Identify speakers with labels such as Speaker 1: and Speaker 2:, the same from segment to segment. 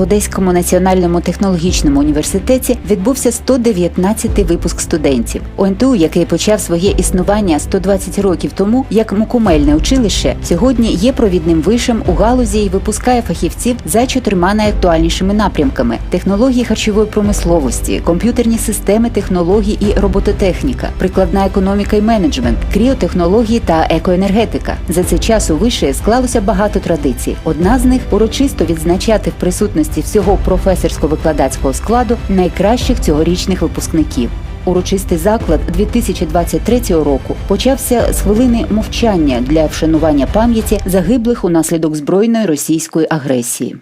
Speaker 1: Одеському національному технологічному університеті відбувся 119-й випуск студентів. ОНТУ, який почав своє існування 120 років тому, як мукумельне училище, сьогодні є провідним вишем у галузі і випускає фахівців за чотирма найактуальнішими напрямками: технології харчової промисловості, комп'ютерні системи технологій і робототехніка, прикладна економіка і менеджмент, кріотехнології та екоенергетика. За цей час у виші склалося багато традицій. Одна з них урочисто відзначати в присутності всього професорсько-викладацького складу найкращих цьогорічних випускників. Урочистий заклад 2023 року почався з хвилини мовчання для вшанування пам'яті загиблих унаслідок збройної російської агресії.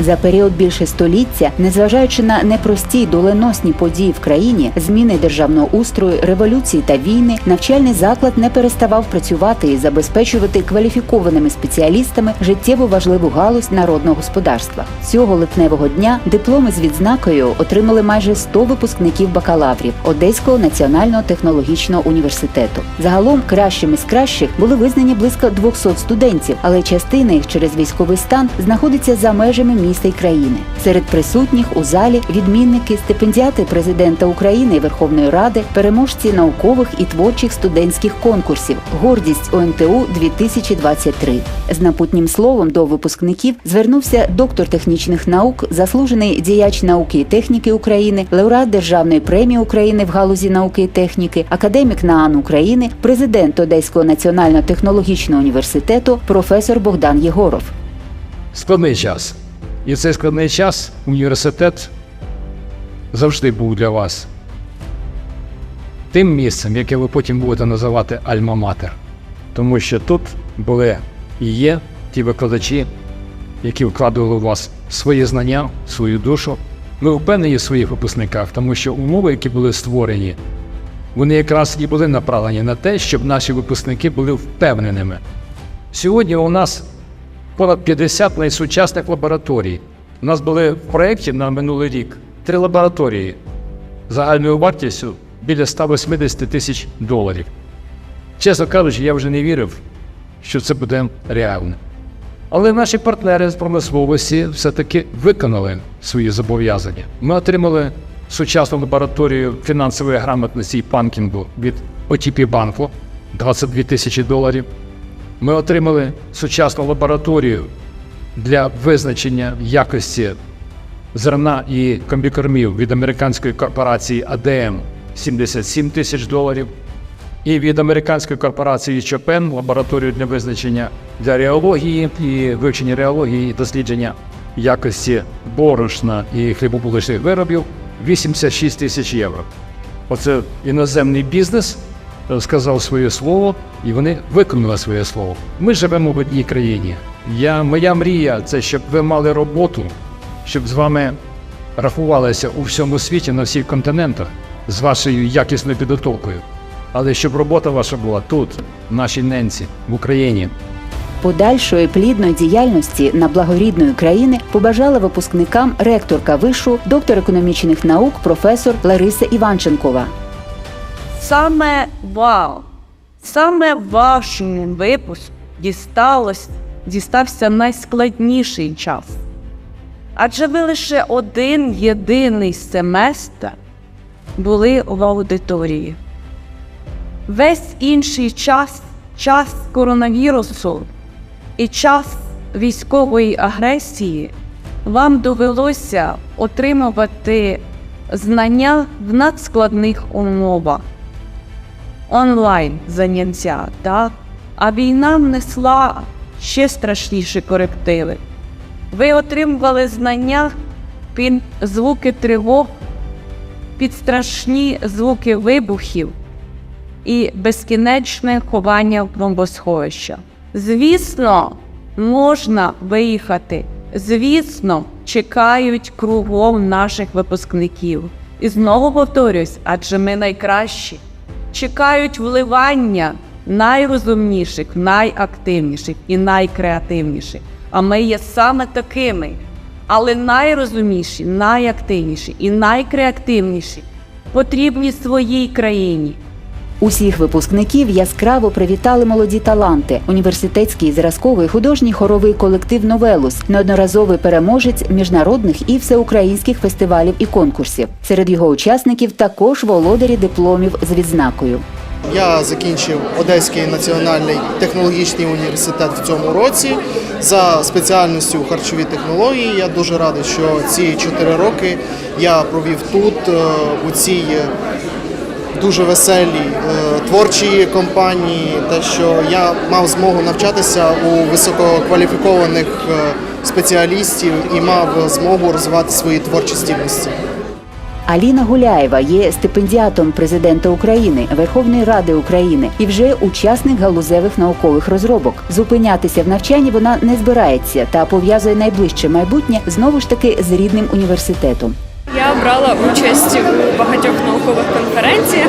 Speaker 1: За період більше століття, незважаючи на непрості доленосні події в країні, зміни державного устрою, революції та війни, навчальний заклад не переставав працювати і забезпечувати кваліфікованими спеціалістами життєво важливу галузь народного господарства. Цього липневого дня дипломи з відзнакою отримали майже 100 випускників бакалаврів Одеського національного технологічного університету. Загалом кращими з кращих були визнані близько 200 студентів, але частина їх через військовий стан знаходиться за межами міста й країни. Серед присутніх у залі відмінники, стипендіати президента України і Верховної Ради, переможці наукових і творчих студентських конкурсів, гордість ОНТУ 2023 З напутнім словом до випускників звернувся доктор технічних наук, заслужений діяч науки і техніки України, лауреат Державної премії України в галузі науки і техніки, академік НААН України, президент Одеського національного технологічного університету, професор Богдан Єгоров.
Speaker 2: складний час. І в цей складний час університет завжди був для вас тим місцем, яке ви потім будете називати Альма-Матер. Тому що тут були і є ті викладачі, які вкладували в вас свої знання, свою душу. Ми впевнені в своїх випускниках, тому що умови, які були створені, вони якраз і були направлені на те, щоб наші випускники були впевненими. Сьогодні у нас понад 50 найсучасних лабораторій. У нас були в проєкті на минулий рік три лабораторії загальною вартістю біля 180 тисяч доларів. Чесно кажучи, я вже не вірив, що це буде реально. Але наші партнери з промисловості все-таки виконали свої зобов'язання. Ми отримали сучасну лабораторію фінансової грамотності і банкінгу від OTP банку 22 тисячі доларів. Ми отримали сучасну лабораторію для визначення якості зерна і комбікормів від американської корпорації ADM 77 тисяч доларів. І від американської корпорації Chopin лабораторію для визначення для реології і вивчення реології і дослідження якості борошна і хлібобулочних виробів 86 тисяч євро. Оце іноземний бізнес сказав своє слово, і вони виконали своє слово. Ми живемо в одній країні. Я, моя мрія це щоб ви мали роботу, щоб з вами рахувалися у всьому світі на всіх континентах з вашою якісною підготовкою. Але щоб робота ваша була тут, в нашій ненці, в Україні.
Speaker 1: Подальшої плідної діяльності на благорідної країни побажала випускникам ректорка вишу, доктор економічних наук, професор Лариса Іванченкова.
Speaker 3: Саме вау, саме вашому випуску дісталось, дістався найскладніший час. Адже ви лише один єдиний семестр були в аудиторії. Весь інший час, час коронавірусу і час військової агресії, вам довелося отримувати знання в надскладних умовах онлайн заняття, так? а війна внесла ще страшніші корективи. Ви отримували знання під звуки тривог, під страшні звуки вибухів і безкінечне ховання в бомбосховища. Звісно, можна виїхати. Звісно, чекають кругом наших випускників. І знову повторюсь, адже ми найкращі чекають вливання найрозумніших, найактивніших і найкреативніших. А ми є саме такими. Але найрозумніші, найактивніші і найкреативніші потрібні своїй країні.
Speaker 1: Усіх випускників яскраво привітали молоді таланти, університетський зразковий художній хоровий колектив Новелус, неодноразовий переможець міжнародних і всеукраїнських фестивалів і конкурсів. Серед його учасників також володарі дипломів з відзнакою.
Speaker 4: Я закінчив Одеський національний технологічний університет в цьому році за спеціальністю харчові технології. Я дуже радий, що ці чотири роки я провів тут, е, у цій дуже веселій е, творчій компанії, те, що я мав змогу навчатися у висококваліфікованих е, спеціалістів і мав змогу розвивати свої творчі здібності.
Speaker 1: Аліна Гуляєва є стипендіатом президента України, Верховної Ради України і вже учасник галузевих наукових розробок. Зупинятися в навчанні вона не збирається та пов'язує найближче майбутнє знову ж таки з рідним університетом.
Speaker 5: Я брала участь у багатьох наукових конференціях,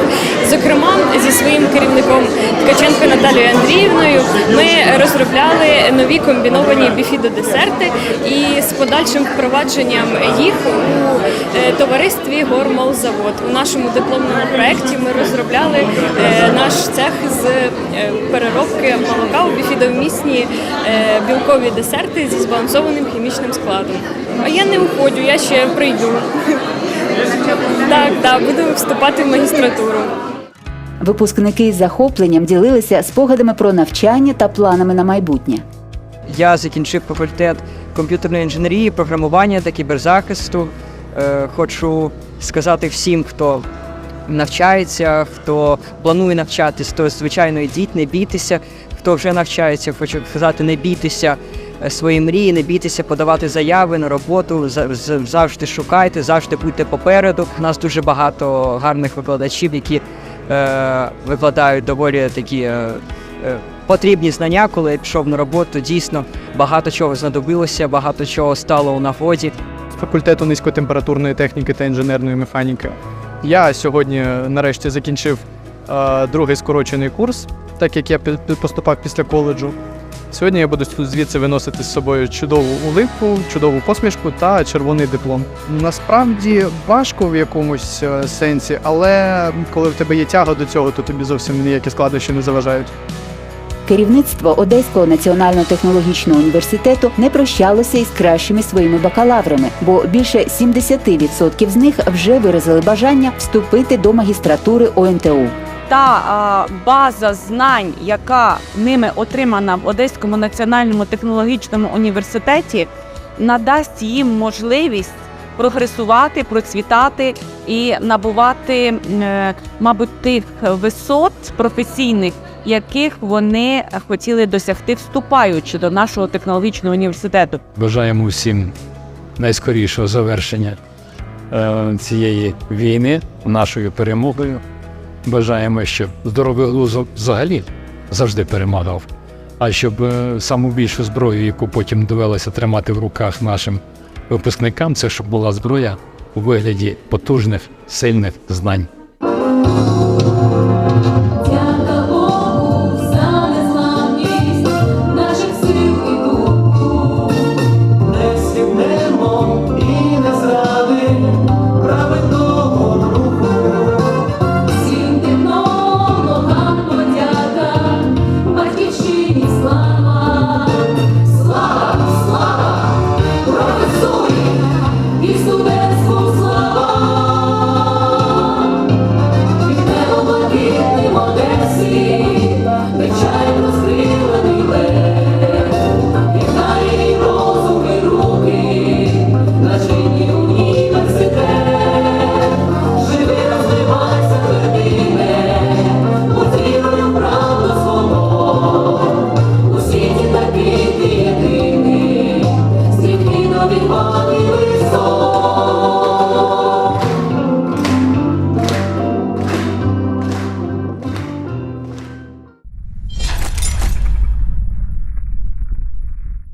Speaker 5: зокрема зі своїм керівником Ткаченко Наталією Андріївною. Ми розробляли нові комбіновані біфідодесерти і з подальшим впровадженням їх у е, товаристві Гормолзавод. У нашому дипломному проєкті ми розробляли е, наш цех з е, переробки молока у біфідовмісні білкові десерти зі збалансованим хімічним складом. А я не уходжу, я ще прийду. Так, так, буду вступати в магістратуру.
Speaker 1: Випускники з захопленням ділилися спогадами про навчання та планами на майбутнє.
Speaker 6: Я закінчив факультет комп'ютерної інженерії, програмування та кіберзахисту. Е, Хочу сказати всім, хто навчається, хто планує навчатись, то звичайно йдіть, не бійтеся. Хто вже навчається, хочу сказати, не бійтеся свої мрії, не бійтеся подавати заяви на роботу. за- Завжди шукайте, завжди будьте попереду. У нас дуже багато гарних викладачів, які е, викладають доволі такі. Е, е, потрібні знання, коли я пішов на роботу. Дійсно, багато чого знадобилося, багато чого стало у нагоді.
Speaker 7: факультету низькотемпературної техніки та інженерної механіки. Я сьогодні нарешті закінчив е, другий скорочений курс, так як я поступав після коледжу. Сьогодні я буду звідси виносити з собою чудову улипку, чудову посмішку та червоний диплом. Насправді важко в якомусь е, сенсі, але коли в тебе є тяга до цього, то тобі зовсім ніякі складнощі не заважають.
Speaker 1: Керівництво Одеського національного технологічного університету не прощалося із кращими своїми бакалаврами, бо більше 70% з них вже виразили бажання вступити до магістратури ОНТУ.
Speaker 3: Та база знань, яка ними отримана в Одеському національному технологічному університеті, надасть їм можливість прогресувати, процвітати і набувати, е, мабуть, тих висот професійних, яких вони хотіли досягти, вступаючи до нашого технологічного університету.
Speaker 2: Бажаємо всім найскорішого завершення е, цієї війни нашою перемогою. Бажаємо, щоб здоровий глузок взагалі завжди перемагав. А щоб е, саму більшу зброю, яку потім довелося тримати в руках нашим випускникам, це щоб була зброя у вигляді потужних, сильних знань.